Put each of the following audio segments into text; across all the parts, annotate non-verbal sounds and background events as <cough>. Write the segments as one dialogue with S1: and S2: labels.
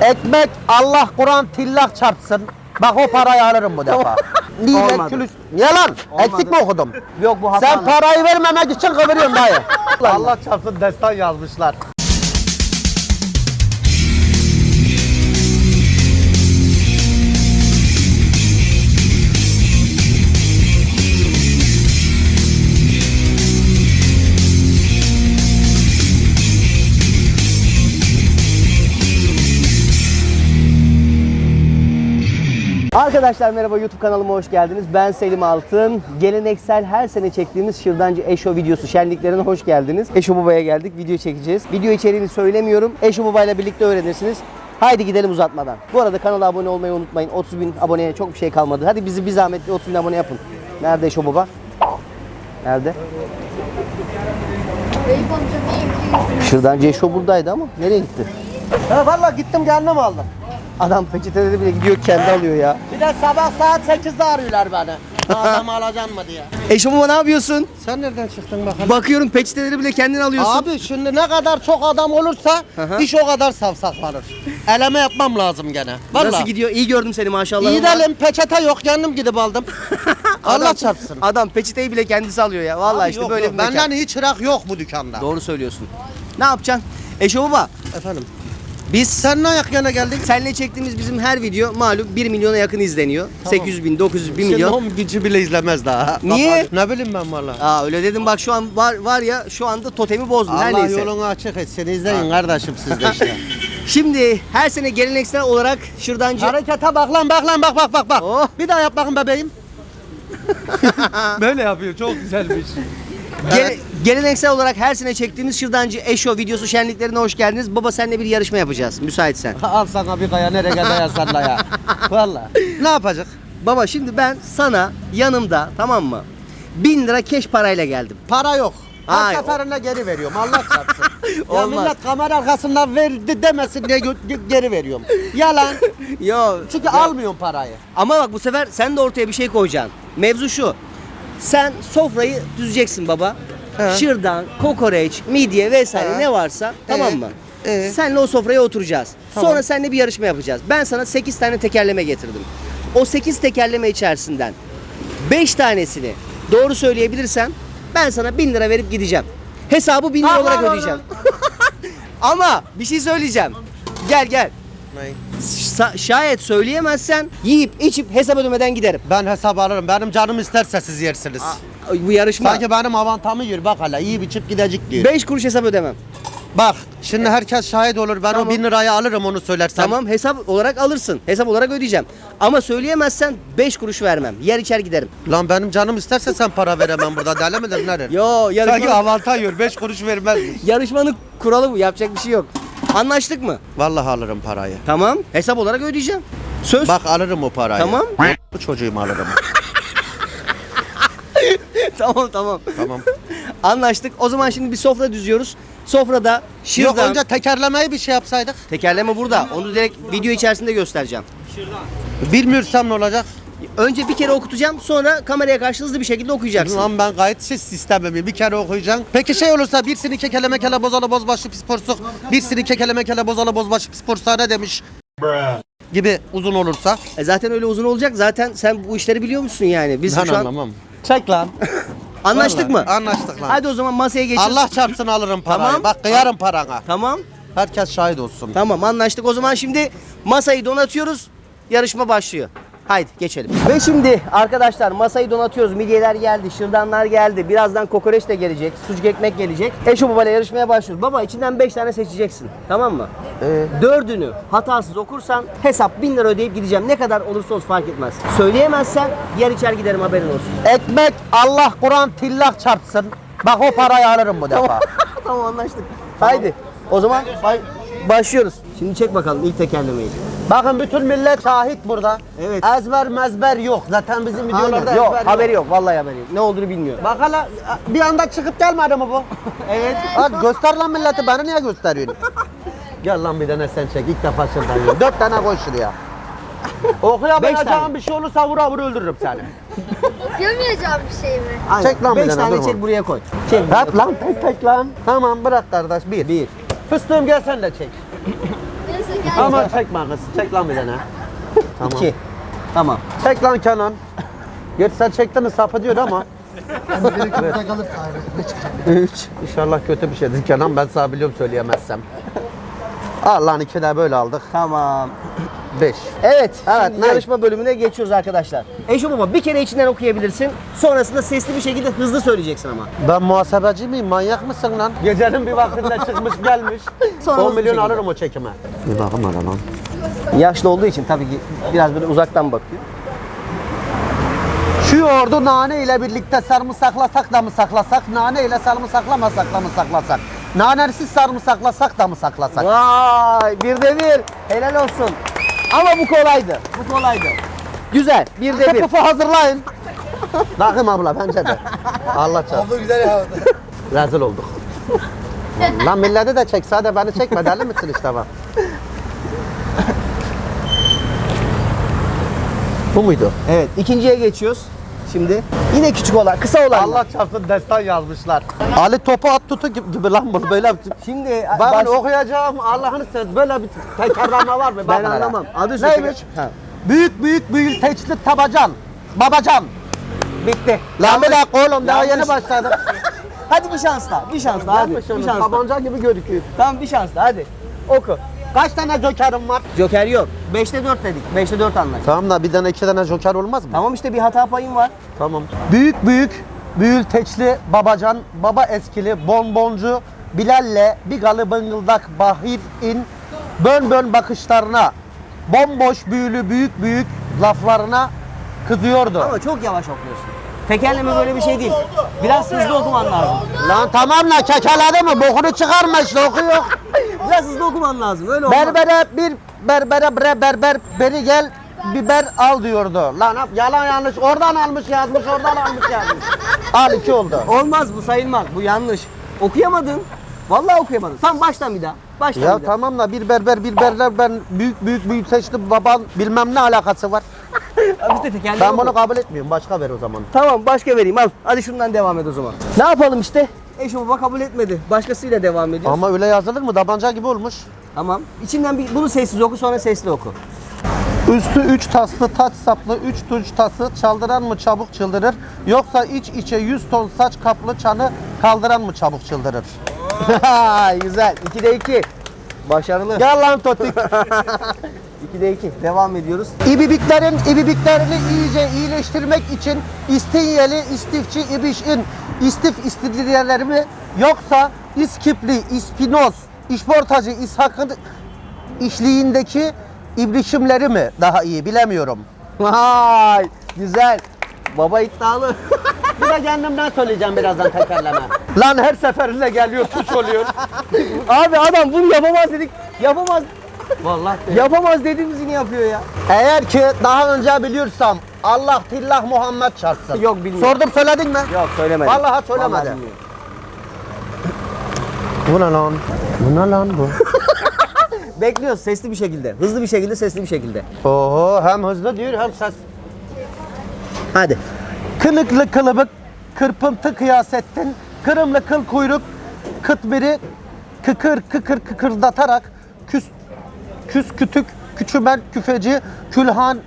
S1: Ekmek Allah Kur'an tillah çarpsın. Bak o parayı alırım bu defa. <laughs> Niye
S2: Olmadı.
S1: külüs? Yalan. Eksik mi okudum?
S2: Yok bu hata.
S1: Sen parayı vermemek için kıvırıyorsun dayı. <laughs>
S2: Allah çarpsın destan yazmışlar. Arkadaşlar merhaba YouTube kanalıma hoş geldiniz. Ben Selim Altın. Geleneksel her sene çektiğimiz Şırdancı Eşo videosu şenliklerine hoş geldiniz. Eşo Baba'ya geldik. Video çekeceğiz. Video içeriğini söylemiyorum. Eşo Baba ile birlikte öğrenirsiniz. Haydi gidelim uzatmadan. Bu arada kanala abone olmayı unutmayın. 30 bin aboneye çok bir şey kalmadı. Hadi bizi bir zahmetli 30 bin abone yapın. Nerede Eşo Baba? Nerede? Şırdancı Eşo buradaydı ama nereye gitti?
S1: Ha valla gittim kendim aldım.
S2: Adam peçeteleri bile gidiyor kendi alıyor ya.
S1: Bir de sabah saat 8'de arıyorlar beni. <laughs> Adamı alacaksın mı diye.
S2: Eşo Baba ne yapıyorsun?
S1: Sen nereden çıktın bakalım?
S2: Bakıyorum peçeteleri bile kendin alıyorsun.
S1: Abi şimdi ne kadar çok adam olursa
S2: hı.
S1: iş o kadar savsaklanır. Eleme yapmam lazım gene. Vallahi.
S2: Nasıl gidiyor? İyi gördüm seni maşallah.
S1: İyi dedim peçete yok kendim gidip aldım. <laughs> Allah çarpsın.
S2: Adam peçeteyi bile kendisi alıyor ya. Vallahi
S1: Abi
S2: işte
S1: yok,
S2: böyle
S1: yok.
S2: bir mekan.
S1: Benden iyi çırak yok bu dükkanda.
S2: Doğru söylüyorsun. Ne yapacaksın? Eşo baba
S1: Efendim.
S2: Biz
S1: Sen ne ayak yana geldin?
S2: seninle çektiğimiz bizim her video malum 1 milyona yakın izleniyor. 800 bin, 900 bin milyon.
S1: Şimdi gücü bile izlemez daha.
S2: Niye?
S1: Ne bileyim ben valla.
S2: Aa öyle dedim bak şu an var var ya şu anda totemi bozdun her
S1: Allah
S2: neyse.
S1: yolunu açık etsin. izleyin kardeşim siz de işte. <laughs>
S2: Şimdi her sene geleneksel olarak şırdancı
S1: Harekete bak lan bak lan bak bak bak bak.
S2: Oh.
S1: Bir daha yap bakın bebeğim. <laughs>
S3: Böyle yapıyor çok güzelmiş.
S2: Gele- geleneksel olarak her sene çektiğimiz şırdancı eşo videosu şenliklerine hoş geldiniz. Baba seninle bir yarışma yapacağız müsaitsen. <laughs>
S1: Al sana bir kaya nereye kadar salla ya. <laughs> Valla. Ne yapacak?
S2: Baba şimdi ben sana yanımda tamam mı? 1000 lira keş parayla geldim.
S1: Para yok. Her
S2: Ay,
S1: seferinde geri veriyorum. Allah <laughs> çarpsın. ya
S2: Olmaz.
S1: millet kamera arkasından verdi demesin diye gö- ge- geri veriyorum. Yalan.
S2: Yo.
S1: Çünkü almıyorum parayı.
S2: Ama bak bu sefer sen de ortaya bir şey koyacaksın. Mevzu şu. Sen sofrayı düzeceksin baba.
S1: He.
S2: Şırdan, kokoreç, midye vesaire
S1: He.
S2: ne varsa tamam mı?
S1: Ee?
S2: Senle o sofraya oturacağız.
S1: Tamam.
S2: Sonra seninle bir yarışma yapacağız. Ben sana 8 tane tekerleme getirdim. O 8 tekerleme içerisinden 5 tanesini doğru söyleyebilirsen ben sana 1000 lira verip gideceğim. Hesabı 1000 lira olarak ödeyeceğim. <laughs> Ama bir şey söyleyeceğim. Gel gel. Sa- şayet söyleyemezsen yiyip içip hesap ödemeden giderim.
S1: Ben hesap alırım. Benim canım isterse siz yersiniz.
S2: Bu yarışma.
S1: Sanki benim avantamı yer bak hala iyi biçip gidecek diyor.
S2: 5 kuruş hesap ödemem.
S1: Bak şimdi herkes şahit olur. Ben
S2: Tamam.
S1: o bin lirayı alırım onu söylersen.
S2: Tamam hesap olarak alırsın. Hesap olarak ödeyeceğim. Ama söyleyemezsen 5 kuruş vermem. Yer içer giderim.
S1: Lan benim canım isterse sen para veremem burada. Deli midir nedir?
S2: Yo
S1: Sanki
S2: yarışma,
S1: avantaj yer. 5 kuruş vermezmiş.
S2: yarışmanın kuralı bu. Yapacak bir şey yok. Anlaştık mı?
S1: Vallahi alırım parayı.
S2: Tamam. Hesap olarak ödeyeceğim. Söz.
S1: Bak alırım o parayı.
S2: Tamam.
S1: Bu çocuğumu alırım.
S2: Tamam tamam.
S1: tamam. <laughs>
S2: Anlaştık. O zaman şimdi bir sofra düzüyoruz. Sofrada
S1: Yok
S2: şırdan.
S1: önce tekerlemeyi bir şey yapsaydık.
S2: Tekerleme burada. Onu direkt video içerisinde göstereceğim.
S1: Bilmiyorsam ne olacak?
S2: Önce bir kere okutacağım. Sonra kameraya karşı hızlı bir şekilde okuyacaksın.
S1: Lan ben kayıtsız sistemimi bir kere okuyacaksın. Peki şey olursa birisini kekeleme kele bozalı bozbaşı pis porsuk, birisini kekeleme kele bozalı bozbaşı pis porsuğa ne demiş? Gibi uzun olursa.
S2: E zaten öyle uzun olacak. Zaten sen bu işleri biliyor musun yani? Biz
S1: Ben
S2: şu an
S1: anlamam. Çek lan. <laughs>
S2: anlaştık mı?
S1: Anlaştık lan.
S2: Hadi o zaman masaya geçelim.
S1: Allah çarpsın alırım parayı.
S2: Tamam.
S1: Bak kıyarım parana.
S2: Tamam.
S1: Herkes şahit olsun.
S2: Tamam anlaştık. O zaman şimdi masayı donatıyoruz. Yarışma başlıyor. Haydi geçelim. Ve şimdi arkadaşlar masayı donatıyoruz. Midyeler geldi, şırdanlar geldi. Birazdan kokoreç de gelecek, sucuk ekmek gelecek. Eşo babayla yarışmaya başlıyoruz. Baba içinden 5 tane seçeceksin. Tamam mı?
S1: Ee?
S2: Dördünü hatasız okursan hesap 1000 lira ödeyip gideceğim. Ne kadar olursa olsun fark etmez. Söyleyemezsen yer içer giderim haberin olsun.
S1: Ekmek Allah Kur'an tillah çarpsın. Bak o parayı alırım bu defa. <laughs>
S2: tamam anlaştık. Haydi. O zaman bay- başlıyoruz. Şimdi çek bakalım ilk tekerlemeyi.
S1: Bakın bütün millet şahit burada.
S2: Evet.
S1: Ezber mezber yok. Zaten bizim videolarda
S2: Yok
S1: ezber
S2: haberi yok. Vallahi haberi yok. Ne olduğunu bilmiyor.
S1: Bak hala bir anda çıkıp gelmedi mi bu? <laughs>
S2: Evet.
S1: Hadi göster lan milleti beni niye gösteriyorsun? <laughs> Gel lan bir tane sen çek ilk defa şuradan yiyorum. Dört tane koy şuraya. <laughs> Okuyamayacağın bir şey olursa vura vura öldürürüm seni.
S4: Okuyamayacağım bir şey mi?
S2: Aynen.
S1: Çek lan bir
S2: Beş
S1: tane,
S2: tane
S1: durma.
S2: çek buraya koy. Çek.
S1: Hep lan tek tek lan. Tamam bırak kardeş bir.
S2: Bir.
S1: Fıstığım gel sen de çek. Ama çekme kız. Çek lan bir tane. Tamam.
S2: 2. Tamam.
S1: Çek lan Kenan. Geç sen çektin mi sapı diyor ama.
S4: Kalır abi.
S2: 3.
S1: İnşallah kötü bir şeydir Kenan. Ben sana biliyorum söyleyemezsem. Allah'ın iki de böyle aldık.
S2: Tamam.
S1: 5.
S2: Evet,
S1: Evet, ne?
S2: yarışma bölümüne geçiyoruz arkadaşlar. Eşo baba bir kere içinden okuyabilirsin. Sonrasında sesli bir şekilde hızlı söyleyeceksin ama.
S1: Ben muhasebeci miyim? Manyak mısın lan? Gecenin bir vaktinde çıkmış gelmiş. <laughs>
S2: Sonra
S1: 10
S2: hızlı
S1: milyon alırım o çekime. Bir bakın lan.
S2: Yaşlı olduğu için tabii ki biraz böyle uzaktan bakıyor.
S1: Şu yoğurdu nane ile birlikte sarımsaklasak da mı saklasak? Nane ile sarımsaklamasak da mı saklasak? Nanesiz sarımsaklasak da mı saklasak?
S2: Vay bir de bir. Helal olsun. Ama bu kolaydı. Bu kolaydı. Güzel. Bir de bir.
S1: Tepufu hazırlayın. Bakın abla bence de. Allah çarpsın.
S4: Bu güzel ya. <laughs>
S1: Rezil olduk. Lan milleti de çek. Sadece beni çekme. Deli misin işte bak. Bu muydu?
S2: Evet ikinciye geçiyoruz. Şimdi yine küçük olan, kısa olan.
S1: Allah çarpsın destan yazmışlar. Ali topu at tutu gibi, gibi lan bu böyle.
S2: Şimdi
S1: Ben
S2: baş-
S1: okuyacağım Allah'ını seversen böyle bir tekerleme var mı?
S2: ben anlamam. Adı
S1: Neymiş?
S2: Ha.
S1: Büyük büyük büyük teçli tabacan. Babacan.
S2: Bitti.
S1: Lan bir dakika oğlum daha yeni başladık. <laughs>
S2: Hadi bir şans daha. Bir şans daha. Hadi. Bir şans daha.
S1: tabanca gibi gözüküyor.
S2: Tamam bir şans daha. Hadi. Oku.
S1: Kaç tane jokerim var?
S2: Joker yok. 5'te 4 dedik. 5'te 4 anlaştık.
S1: Tamam da bir tane iki tane joker olmaz mı?
S2: Tamam işte bir hata payın var.
S1: Tamam. Büyük büyük büyülteçli babacan, baba eskili, bonboncu, Bilal'le bir galı bıngıldak bahir in, bön bön bakışlarına, bomboş büyülü büyük büyük laflarına kızıyordu.
S2: Ama çok yavaş okuyorsun. Tekerleme böyle bir şey değil. Biraz hızlı okuman lazım.
S1: Lan tamam la kekeledi mi? Bokunu çıkarma işte okuyor. <laughs>
S2: Biraz hızlı okuman lazım. Öyle olmaz.
S1: Berbere bir berbere bre berber beri gel biber al diyordu. Lan yalan yanlış oradan almış yazmış oradan almış yazmış. Al iki oldu.
S2: Olmaz bu sayılmaz. Bu yanlış. Okuyamadın. Vallahi okuyamadın. Tamam baştan bir daha. Baştan
S1: Ya
S2: bir daha.
S1: tamam da bir berber bir berber ben büyük büyük büyük seçti baban bilmem ne alakası var.
S2: İşte tekerleme
S1: Ben
S2: oku.
S1: bunu kabul etmiyorum başka ver o zaman.
S2: Tamam başka vereyim al. Hadi şundan devam et o zaman. Ne yapalım işte? Eşo baba kabul etmedi. Başkasıyla devam ediyor.
S1: Ama öyle yazılır mı? Tabanca gibi olmuş.
S2: Tamam. İçinden bir bunu sessiz oku sonra sesli oku.
S1: Üstü üç taslı taç saplı üç tuş tası çaldıran mı çabuk çıldırır yoksa iç içe 100 ton saç kaplı çanı kaldıran mı çabuk çıldırır?
S2: Güzel. 2'de 2. Başarılı.
S1: Gel lan totik. <laughs>
S2: 2'de 2. Devam ediyoruz.
S1: İbibiklerin ibibiklerini iyice iyileştirmek için istinyeli istifçi ibişin istif istidiyeleri mi yoksa iskipli ispinoz işportacı ishakın işliğindeki ibrişimleri mi daha iyi bilemiyorum.
S2: Vay. Güzel. Baba iddialı. <laughs>
S1: Bir de kendimden söyleyeceğim birazdan tekerleme. Lan her seferinde geliyor suç oluyor. <laughs>
S2: Abi adam bunu yapamaz dedik. Yapamaz.
S1: Vallahi
S2: Yapamaz dediğimiz yine yapıyor ya.
S1: Eğer ki daha önce biliyorsam Allah tillah Muhammed çarpsın.
S2: Yok, bilmiyorum.
S1: Sordum söyledin mi?
S2: Yok söylemedim.
S1: Vallahi söylemedi.
S2: Vallahi bilmiyorum.
S1: Bu ne lan? Bu ne lan bu? <laughs>
S2: Bekliyoruz sesli bir şekilde. Hızlı bir şekilde, sesli bir şekilde.
S1: Oho hem hızlı diyor hem ses.
S2: Hadi.
S1: Kılıklı kılıbık, kırpıntı kıyasettin, kırımlı kıl kuyruk, kıt biri kıkır kıkır kıkırdatarak küs küs kütük, küçümen küfeci, külhan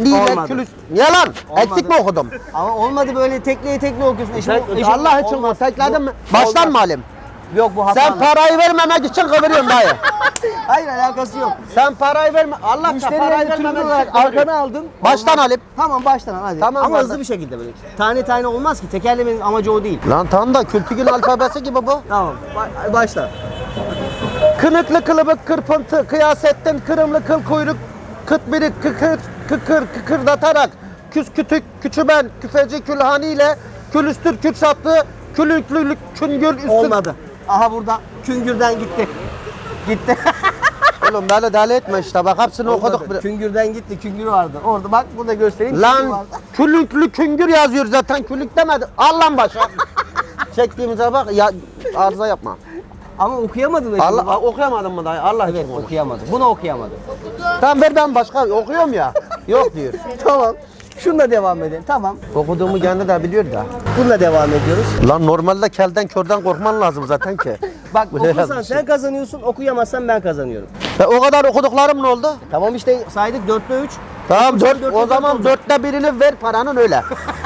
S2: Olmadı.
S1: külüs... Niye lan? Eksik mi okudum?
S2: Ama olmadı böyle tekleye tekle okuyorsun. Eşim, eşim-
S1: Allah için
S2: olmaz.
S1: tekledin mi? Baştan mı alayım?
S2: Yok bu hata.
S1: Sen parayı vermemek için kıvırıyorsun dayı. <laughs>
S2: Hayır alakası yok.
S1: Sen parayı verme. Allah parayı
S2: Müşterilerini
S1: vermemek
S2: olarak arkana aldın.
S1: Baştan alayım.
S2: Tamam baştan al hadi.
S1: Tamam,
S2: Ama hızlı bir şekilde böyle. Tane tane olmaz ki. Tekerlemenin amacı o değil.
S1: Lan tam da kültürün alfabesi gibi bu.
S2: Tamam. Ba- başla.
S1: Kınıklı kılıbık kırpıntı kıyasettin kırımlı kıl kuyruk kıt biri kıkır kıkır kıkırdatarak küs kütük küçümen küfeci külhani ile külüstür küçatlı külüklülük küngül üstü.
S2: Olmadı. Aha burada. Küngürden gitti. Gitti. <laughs>
S1: Oğlum deli deli etme işte bak hepsini okuduk.
S2: Olmadı. Küngürden gitti. Küngür vardı. Orada bak burada göstereyim. küngür
S1: Lan
S2: vardı. <laughs>
S1: külüklü küngür yazıyor zaten külük demedi. Al lan başa. Çektiğimize bak ya arıza yapma.
S2: Ama okuyamadın. Eşim
S1: Allah
S2: baba.
S1: okuyamadın mı dayı? Allah
S2: Evet
S1: için konuş.
S2: okuyamadı. Bunu okuyamadı.
S1: Tamam ver ben başka okuyorum ya. <laughs> Yok diyor.
S2: tamam. Şunla devam edelim. Tamam.
S1: Okuduğumu kendi de biliyor da.
S2: Bununla devam ediyoruz.
S1: Lan normalde kelden körden korkman lazım zaten ki. <laughs>
S2: Bak
S1: Bu ne
S2: okursan
S1: yazmış?
S2: sen kazanıyorsun, okuyamazsan ben kazanıyorum.
S1: E, o kadar okuduklarım ne oldu?
S2: Tamam işte saydık 4'te 3.
S1: Tamam dört, o zaman dörtte birini ver paranın öyle.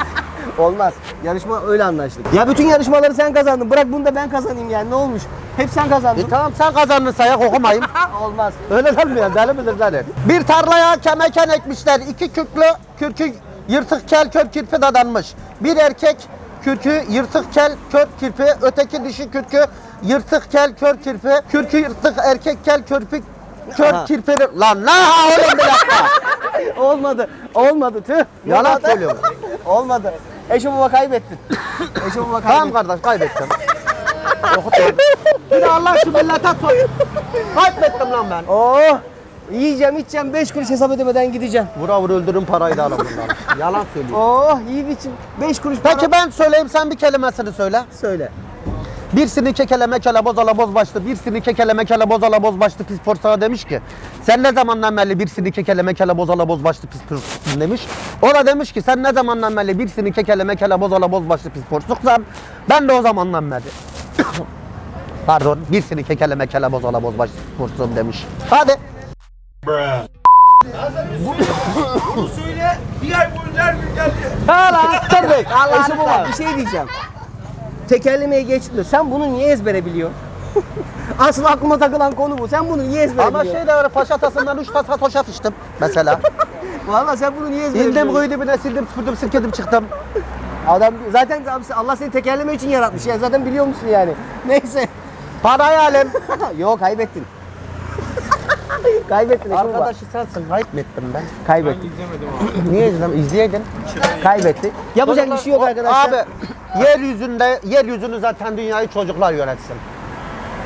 S1: <laughs>
S2: Olmaz. Yarışma öyle anlaştık. Ya bütün yarışmaları sen kazandın. Bırak bunu da ben kazanayım yani ne olmuş? Hep sen kazandın.
S1: e, tamam sen kazandın sayak okumayayım. <laughs>
S2: Olmaz.
S1: Öyle olmuyor deli midir zaten? Bir tarlaya kemeken ekmişler. İki kürklü kürkü yırtık kel kör kirpi dadanmış. Bir erkek kürkü yırtık kel kör kirpi. Öteki dişi kürkü yırtık kel kör kirpi. Kürkü yırtık erkek kel körpü kör
S2: Aha.
S1: kirpi. Lan ne ha oğlum bir dakika. <laughs>
S2: Olmadı. Olmadı tüh.
S1: Yalan söylüyorum.
S2: Olmadı. <laughs> Eşo baba kaybettin. <coughs> Eşo baba
S1: Tamam
S2: kaybettin.
S1: kardeş kaybettim. <coughs> Okutmadım. Bir de Allah şu millete sor. Kaybettim lan ben.
S2: Oh! Yiyeceğim, içeceğim, 5 kuruş hesap ödemeden gideceğim.
S1: Vura vur öldürün parayı da alın bunları. Yalan söylüyor.
S2: Oh, yiyip içim. 5 kuruş para.
S1: Peki ben söyleyeyim sen bir kelimesini söyle.
S2: Söyle.
S1: Bir sini kekeleme kele boz ala boz başlı. Bir sini kekeleme kele boz ala boz başlı pis porsana demiş ki. Sen ne zamandan beri bir sini kekeleme kele boz ala boz başlı pis porsuksun demiş. O da demiş ki sen ne zamandan beri bir sini kekeleme kele boz ala boz başlı pis porsuksan. Ben de o zamandan beri. <coughs> Pardon bir sini kekeleme kele boz ala boz başlı pis porsuğum demiş. Hadi.
S3: söyle bir ay boyunca her gün geldi.
S1: Hala tırdık.
S2: Eşo baba bir şey diyeceğim. Tekerlemeye geçti. Sen bunu niye ezbere biliyorsun? <laughs> Asıl aklıma takılan konu bu. Sen bunu niye ezbere
S1: Ama
S2: biliyorsun?
S1: şey de var paşatasından 3 tasa toşat içtim mesela. <laughs>
S2: Vallahi sen bunu niye ezbere
S1: İndim
S2: biliyorsun?
S1: kuyu dibine sildim süpürdüm sirkedim çıktım.
S2: Adam zaten abi Allah seni tekerleme için yaratmış. Yani zaten biliyor musun yani? <laughs> Neyse.
S1: Parayı alayım.
S2: Yok kaybettin. kaybettin Eşo baba.
S1: Arkadaşı sensin kayıp mı ettim ben?
S2: Kaybettin. <clears throat>
S1: Niye izlem? İzleydin.
S2: Kaybetti. Yapacak bir şey yok
S1: O-
S2: arkadaşlar.
S1: Abi yeryüzünde yeryüzünü zaten dünyayı çocuklar yönetsin.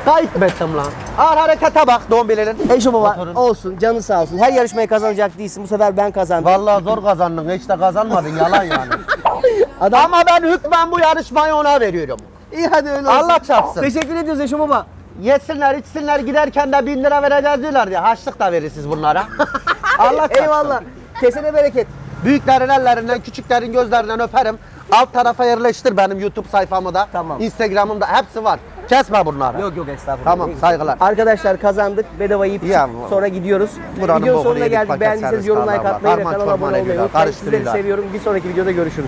S1: Kayıp mı ettim lan? Al harekete bak dombilerin.
S2: Eşo baba
S1: Motorun.
S2: olsun canı sağ olsun. Her yarışmayı kazanacak değilsin. Bu sefer ben kazandım.
S1: Vallahi zor kazandın. Hiç de kazanmadın. Yalan yani. <laughs>
S2: Adam
S1: Ama ben hükmen bu yarışmayı ona veriyorum.
S2: iyi hadi öyle olsun.
S1: Allah çarpsın.
S2: Teşekkür ediyoruz Eşo baba.
S1: Yesinler içsinler giderken de bin lira vereceğiz diyorlar ya. Haçlık da verirsiniz bunlara. <laughs> Allah çarpsın.
S2: Eyvallah. Kesene bereket.
S1: Büyüklerin ellerinden, küçüklerin gözlerinden öperim. Alt tarafa yerleştir benim YouTube sayfamı da.
S2: Tamam.
S1: Instagram'ımda hepsi var. Kesme bunları.
S2: Yok yok estağfurullah.
S1: Tamam, saygılar.
S2: Arkadaşlar kazandık. Bedava yiyip
S1: Ya bu-
S2: sonra gidiyoruz.
S1: Buranın
S2: Videonun
S1: bokunu
S2: sonuna
S1: yedik,
S2: geldik.
S1: paket
S2: Beğendiyseniz
S1: servis
S2: yorum like atmayı ve
S1: Harman
S2: kanala
S1: çorman
S2: abone olmayı
S1: ediyorlar,
S2: unutmayın. Sizleri
S1: karıştırıyorlar.
S2: seviyorum. Bir sonraki videoda görüşürüz.